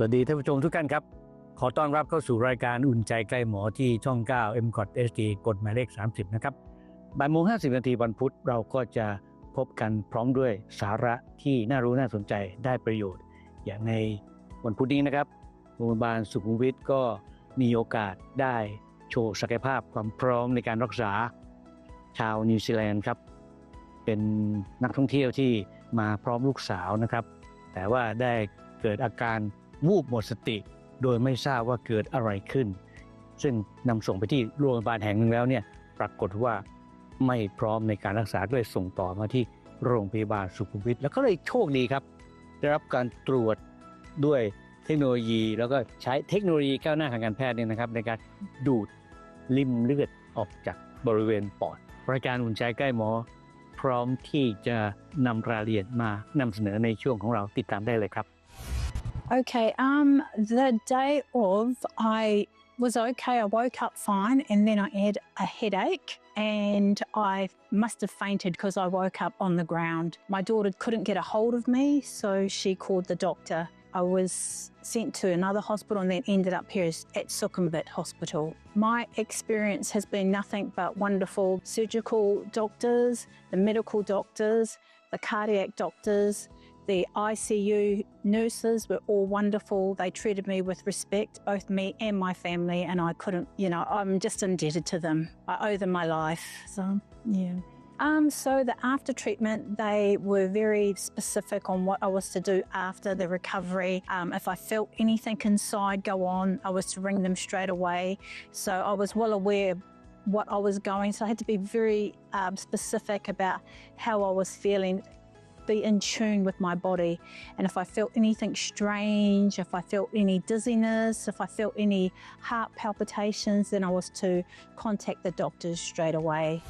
วัสดีท่านผู้ชมทุกท่านครับ ขอต้อนรับเข้าสู่รายการอุ่นใจใกล้หมอที่ช่อง 9 m c o t HD กฎหมายเลข 30 นะครับบ่ายโมง50 นาทีวันพุธเราก็จะพบกันพร้อมด้วยสาระที่น่ารู้น่าสนใจได้ประโยชน์ อย่างในวันพุธนี้นะครับโรงพยาบาลสุขุมวิทก็มีโอกาสได้โชว์ศักยภาพความพร้อมในการรักษาชาวนิวซีแลนด์ครับ เป็นนักท่องเที่ยวที่มาพร้อมลูกสาวนะครับ แต่ว่าได้เกิดอาการ วูบหมดสติ โดยไม่ทราบว่าเกิดอะไรขึ้น ซึ่งนำส่งไปที่โรงพยาบาลแห่งหนึ่งแล้วเนี่ยปรากฏว่าไม่พร้อมในการรักษาก็เลยส่งต่อมาที่โรงพยาบาลสุขุมวิทแล้วก็เลยโชคดีครับ ได้รับการตรวจด้วยเทคโนโลยี แล้วก็ใช้เทคโนโลยีก้าวหน้าทางการแพทย์เนี่ยนะครับ ในการดูดริมเลือดออกจากบริเวณปอดรายการอุ่นใจใกล้หมอ พร้อมที่จะนำรายละเอียดมานำเสนอในช่วงของเราติดตามได้เลยครับ Okay, um, the day of, I was okay. I woke up fine and then I had a headache and I must have fainted because I woke up on the ground. My daughter couldn't get a hold of me, so she called the doctor. I was sent to another hospital and then ended up here at Sukhumvit Hospital. My experience has been nothing but wonderful surgical doctors, the medical doctors, the cardiac doctors, the ICU nurses were all wonderful. They treated me with respect, both me and my family, and I couldn't, you know, I'm just indebted to them. I owe them my life. So, yeah. Um, so the after treatment, they were very specific on what I was to do after the recovery. Um, if I felt anything inside go on, I was to ring them straight away. So I was well aware what I was going. So I had to be very um, specific about how I was feeling be in tune with my body. And if I felt anything strange, if I felt any dizziness, if I felt any heart palpitations, then I was to contact the doctors straight away.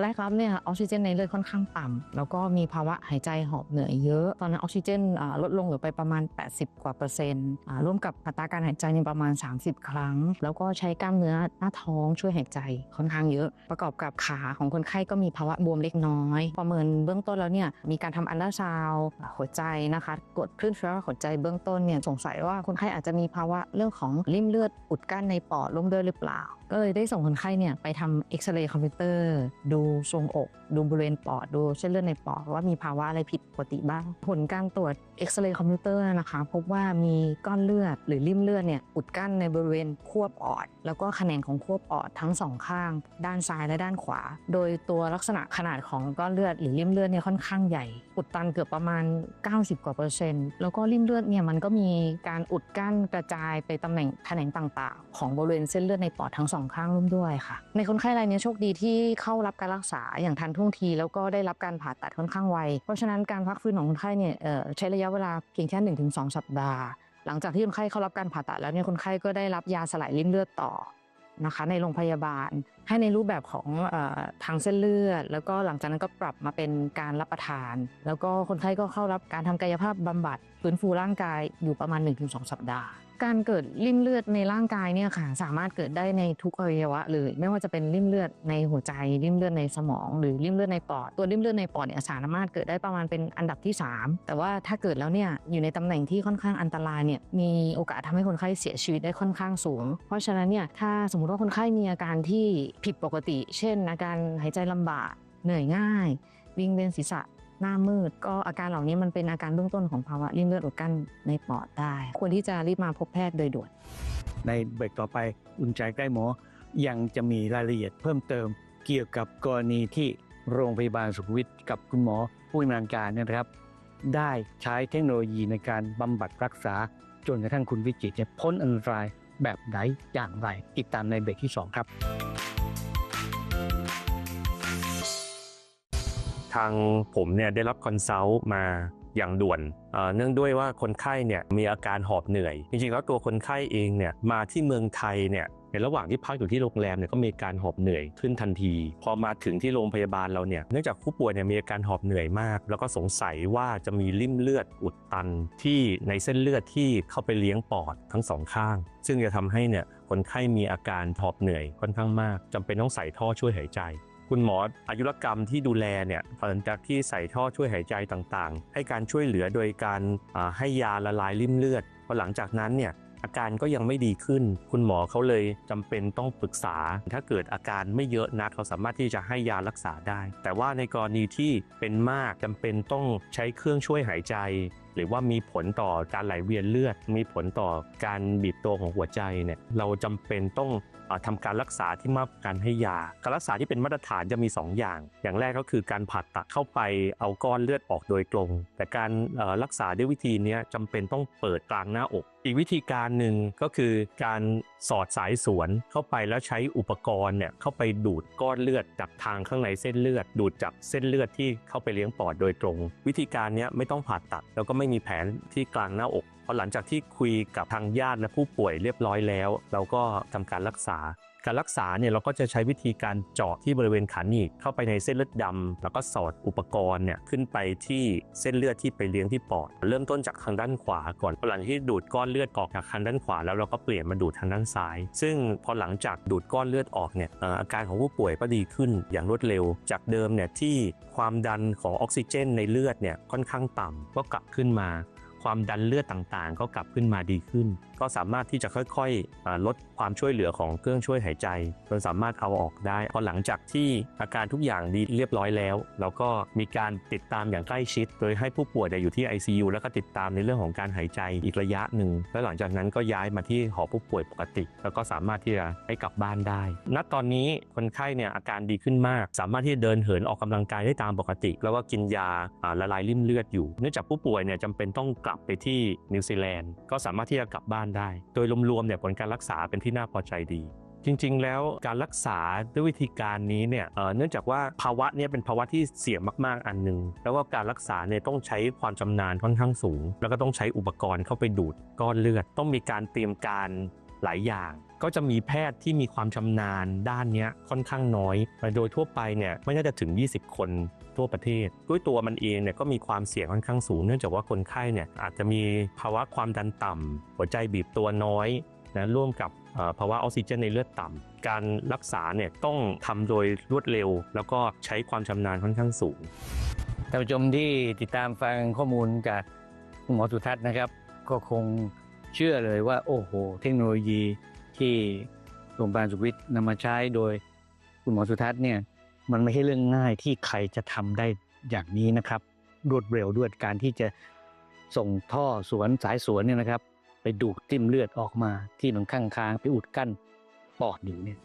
แรกรับเนี่ยออกซิเจนในเลือดค่อนข้างต่ำแล้วก็มีภาวะหายใจหอบเหนื่อยเยอะ ตอนนั้นออกซิเจนลดลงเหลือไปประมาณ 80 กว่าเปอร์เซ็นต์ร่วมกับอัตราการหายใจในประมาณ 30 ครั้ง แล้วก็ใช้กล้ามเนื้อหน้าท้องช่วยหายใจค่อนข้างเยอะ ประกอบกับขาของคนไข้ก็มีภาวะบวมเล็กน้อย ประเมินเบื้องต้นแล้วเนี่ยมีการทำอันดาซาวด์หัวใจนะคะ กดคลื่นไฟฟ้าหัวใจเบื้องต้นเนี่ยสงสัยว่าคนไข้อาจจะมีภาวะเรื่องของริ่มเลือดอุดกั้นในปอดร่วมด้วยหรือเปล่า ก็เลยได้ส่งคนไข้เนี่ยไปทำเอ็กซเรย์คอมพิวเตอร์ ดูทรงอก ดูบริเวณปอด ดูเส้นเลือดในปอดว่ามีภาวะอะไรผิดปกติบ้าง ผลการตรวจเอ็กซเรย์คอมพิวเตอร์นะคะพบว่ามีก้อนเลือดหรือริ่มเลือดเนี่ยอุดกั้นในบริเวณขั้วปอด แล้วก็แขนงของขั้วปอดทั้งสองข้าง ด้านซ้ายและด้านขวา โดยตัวลักษณะขนาดของก้อนเลือดหรือริ่มเลือดเนี่ยค่อนข้างใหญ่อุดตันเกือบประมาณ 90 กว่าเปอร์เซ็นต์แล้วก็ริ่มเลือดเนี่ยมันก็มีการอุดกั้นกระจายไปตำแหน่งแขนงต่างๆ ของบริเวณเส้นเลือดในปอดทั้งสองข้างร่วมด้วยค่ะ ในคนไข้รายนี้โชคดีที่เข้ารับการรักษาอย่างทันท่วงที แล้วก็ได้รับการผ่าตัดค่อนข้างไว เพราะฉะนั้นการพักฟื้นของคนไข้เนี่ยใช้ระยะเวลาเพียงแค่1-2 สัปดาห์ หลังจากที่คนไข้เข้ารับการผ่าตัดแล้วเนี่ยคนไข้ก็ได้รับยาสลายริ่มเลือดต่อ นะคะในโรงพยาบาล ให้ในรูปแบบของอทางเส้นเลือด แล้วก็หลังจากนั้นก็ปรับมาเป็นการรับประทาน แล้วก็คนไข้ก็เข้ารับการทำกายภาพบำบัดฟื้นฟูร่างกายอยู่ประมาณ 1-2 สัปดาห์ การเกิดริ่มเลือดในร่างกายเนี่ยค่ะ สามารถเกิดได้ในทุกอวัยวะเลยไม่ว่าจะเป็นริ่มเลือดในหัวใจริ่มเลือดในสมอง หรือริ่มเลือดในปอดตัวริ่มเลือดในปอดเนี่ยสามารถเกิดได้ประมาณเป็นอันดับที่ 3 แต่ว่าถ้าเกิดแล้วเนี่ยอยู่ในตำแหน่งที่ค่อนข้างอันตรายเนี่ยมีโอกาสทำให้คนไข้เสียชีวิตได้ค่อนข้างสูง เพราะฉะนั้นเนี่ยถ้าสมมติว่าคนไข้มีอาการที่ผิดปกติ เช่นอาการหายใจลำบากเหนื่อยง่าย วิงเวียนศีรษะ หน้ามืด ก็อาการเหล่านี้มันเป็นอาการเบื้องต้นของภาวะริ่มเลือดอุดกั้นในปอดได้ ควรที่จะรีบมาพบแพทย์โดยด่วน ในเบรกต่อไปอุ่นใจใกล้หมอ ยังจะมีรายละเอียดเพิ่มเติม เกี่ยวกับกรณีที่โรงพยาบาลสุขวิทกับคุณหมอผู้ดำเนินการเนี่ยนะครับ ได้ใช้เทคโนโลยีในการบำบัดรักษา จนกระทั่งคุณวิจิตรเนี่ยพ้นอันตรายแบบไหนอย่างไรติดตามในเบรกที่ 2 ครับ ทางผมเนี่ยได้รับคอนซัลท์มาอย่างด่วน เนื่องด้วยว่าคนไข้เนี่ยมีอาการหอบเหนื่อย จริงๆ แล้วตัวคนไข้เองเนี่ยมาที่เมืองไทยเนี่ยในระหว่างที่พักอยู่ที่โรงแรมเนี่ยก็มีอาการหอบเหนื่อยขึ้นทันที พอมาถึงที่โรงพยาบาลเราเนี่ยเนื่องจากผู้ป่วยเนี่ยมีอาการหอบเหนื่อยมาก แล้วก็สงสัยว่าจะมีริ่มเลือดอุดตันที่ในเส้นเลือดที่เข้าไปเลี้ยงปอดทั้งสองข้าง ซึ่งจะทำให้เนี่ยคนไข้มีอาการหอบเหนื่อยค่อนข้างมากจำเป็นต้องใส่ท่อช่วยหายใจ คุณหมออายุรกรรมที่ดูแลเนี่ยหลังจากที่ใส่ท่อช่วยหายใจต่างๆ ให้การช่วยเหลือโดยการให้ยาละลายริ่มเลือดพอหลังจากนั้นเนี่ยอาการก็ยังไม่ดีขึ้น คุณหมอเขาเลยจำเป็นต้องปรึกษา ถ้าเกิดอาการไม่เยอะนักเขาสามารถที่จะให้ยารักษาได้ แต่ว่าในกรณีที่เป็นมากจำเป็นต้องใช้เครื่องช่วยหายใจ หรือว่ามีผลต่อการไหลเวียนเลือด มีผลต่อการบีบตัวของหัวใจเนี่ยเราจำเป็นต้องเอ่อทำการรักษาที่มากการให้ยา การรักษาที่เป็นมาตรฐานจะมี 2 อย่าง อย่างแรกก็คือการผ่าตัดเข้าไปเอาก้อนเลือดออกโดยตรง แต่การรักษาด้วยวิธีนี้จำเป็นต้องเปิดกลางหน้าอก อีกวิธีการหนึ่งก็คือการสอดสายสวนเข้าไปแล้วใช้อุปกรณ์เนี่ยเข้าไปดูดก้อนเลือดจากทางข้างในเส้นเลือด ดูดจากเส้นเลือดที่เข้าไปเลี้ยงปอดโดยตรง วิธีการนี้ไม่ต้องผ่าตัดแล้วก็ไม่ไม่มีแผลที่กลางหน้าอกพอหลังจากที่คุยกับทางญาติและผู้ป่วยเรียบร้อยแล้ว เราก็ทำการรักษา การรักษาเนี่ยเราก็จะใช้วิธีการเจาะที่บริเวณขาหนีบเข้าไปในเส้นเลือดดำแล้วก็สอดอุปกรณ์เนี่ยขึ้นไปที่เส้นเลือดที่ไปเลี้ยงที่ปอด เริ่มต้นจากทางด้านขวาก่อนหลังที่ดูดก้อนเลือดออกจากทางด้านขวา แล้วเราก็เปลี่ยนมาดูดทางด้านซ้าย ซึ่งพอหลังจากดูดก้อนเลือดออกเนี่ยเอ่ออาการของผู้ป่วยก็ดีขึ้นอย่างรวดเร็ว จากเดิมเนี่ยที่ความดันของออกซิเจนในเลือดเนี่ยค่อนข้างต่ำก็กลับขึ้นมา ความดันเลือดต่างๆ ก็กลับขึ้นมาดีขึ้น ก็สามารถที่จะค่อยๆลดความช่วยเหลือของเครื่องช่วยหายใจจนสามารถเอาออกได้พอหลังจากที่อาการทุกอย่างดีเรียบร้อยแล้วเราก็มีการติดตามอย่างใกล้ชิด โดยให้ผู้ป่วยอยู่ที่ ICU แล้วก็ติดตามในเรื่องของการหายใจอีกระยะหนึ่งแล้วหลังจากนั้นก็ย้ายมาที่หอผู้ป่วยปกติ แล้วก็สามารถที่จะให้กลับบ้านได้ ณตอนนี้คนไข้เนี่ยอาการดีขึ้นมาก สามารถที่จะเดินเหินออกกำลังกายได้ตามปกติ แล้วก็กินยาอ่าละลายริ่มเลือดอยู่เนื่องจากผู้ป่วยเนี่ยจำเป็นต้องกลับไปที่นิวซีแลนด์ก็สามารถที่จะกลับบ้านได้ โดยรวมๆเนี่ยผลการรักษาเป็นที่น่าพอใจดีจริง ๆ แล้วการรักษาด้วยวิธีการนี้เนี่ยเเนื่องจากว่าภาวะนี้เป็นภาวะที่เสี่ยงมาก ๆ อันหนึงแล้วก็การรักษาเนี่ยต้องใช้ความชำนาญค่อนข้างสูง แล้วก็ต้องใช้อุปกรณ์เข้าไปดูดก้อนเลือด ต้องมีการเตรียมการ หลายอย่าง ก็จะมีแพทย์ที่มีความชำนาญด้านนี้ค่อนข้างน้อยโดยทั่วไปเนี่ยไม่น่าจะถึง 20 คนทั่วประเทศ ด้วยตัวมันเองเนี่ยก็มีความเสี่ยงค่อนข้างสูง เนื่องจากว่าคนไข้เนี่ยอาจจะมีภาวะความดันต่ำหัวใจบีบตัวน้อยนะร่วมกับภาวะออกซิเจนในเลือดต่ำการรักษาเนี่ยต้องทำโดยรวดเร็ว แล้วก็ใช้ความชำนาญค่อนข้างสูงท่านผู้ชมที่ติดตามฟังข้อมูลจากหมอสุทัศน์นะครับ ก็คง เชื่อเลยว่า โอ้โห เทคโนโลยีที่โรงพยาบาลสุขวิทนำมาใช้โดยคุณหมอสุทัศน์เนี่ยมันไม่ใช่เรื่องง่ายที่ใครจะทำได้อย่างนี้นะครับ รวดเร็วด้วยการที่จะส่งท่อสวนสายสวนเนี่ยนะครับ ไปดูดติ้มเลือดออกมาที่หนองข้างค้างไปอุดกั้นปอดอยู่เนี่ย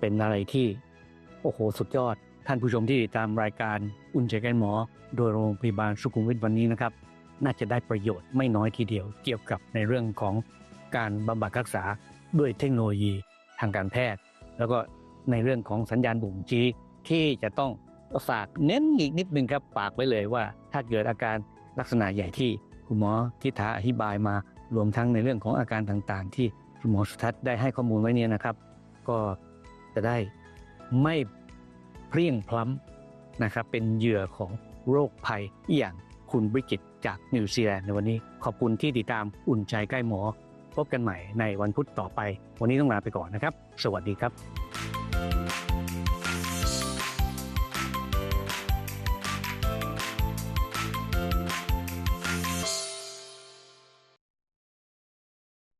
เป็นอะไรที่โอ้โหสุดยอด ท่านผู้ชมที่ติดตามรายการอุ่นใจกันหมอ โดยโรงพยาบาลสุขุมวิทวันนี้นะครับ น่าจะได้ประโยชน์ไม่น้อยทีเดียว เกี่ยวกับในเรื่องของการบำบัดรักษาด้วยเทคโนโลยีทางการแพทย์ แล้วก็ในเรื่องของสัญญาณบ่งชี้ที่จะต้องฝากเน้นอีกนิดนึงครับฝากไว้เลยว่า ถ้าเกิดอาการลักษณะใหญ่ที่คุณหมอทิธาอธิบายมารวมทั้งในเรื่องของอาการต่างๆ ที่คุณหมอสุทัศน์ได้ให้ข้อมูลไว้เนี่ยนะครับ ก็จะได้ไม่เพลียงพล้ำนะครับเป็นเหยื่อของโรคภัยอย่าง คุณบริกิตจากนิวซีแลนด์ในวันนี้ ขอบคุณที่ติดตามอุ่นใจใกล้หมอ พบกันใหม่ในวันพุธต่อไป วันนี้ต้องลาไปก่อนนะครับ สวัสดีครับ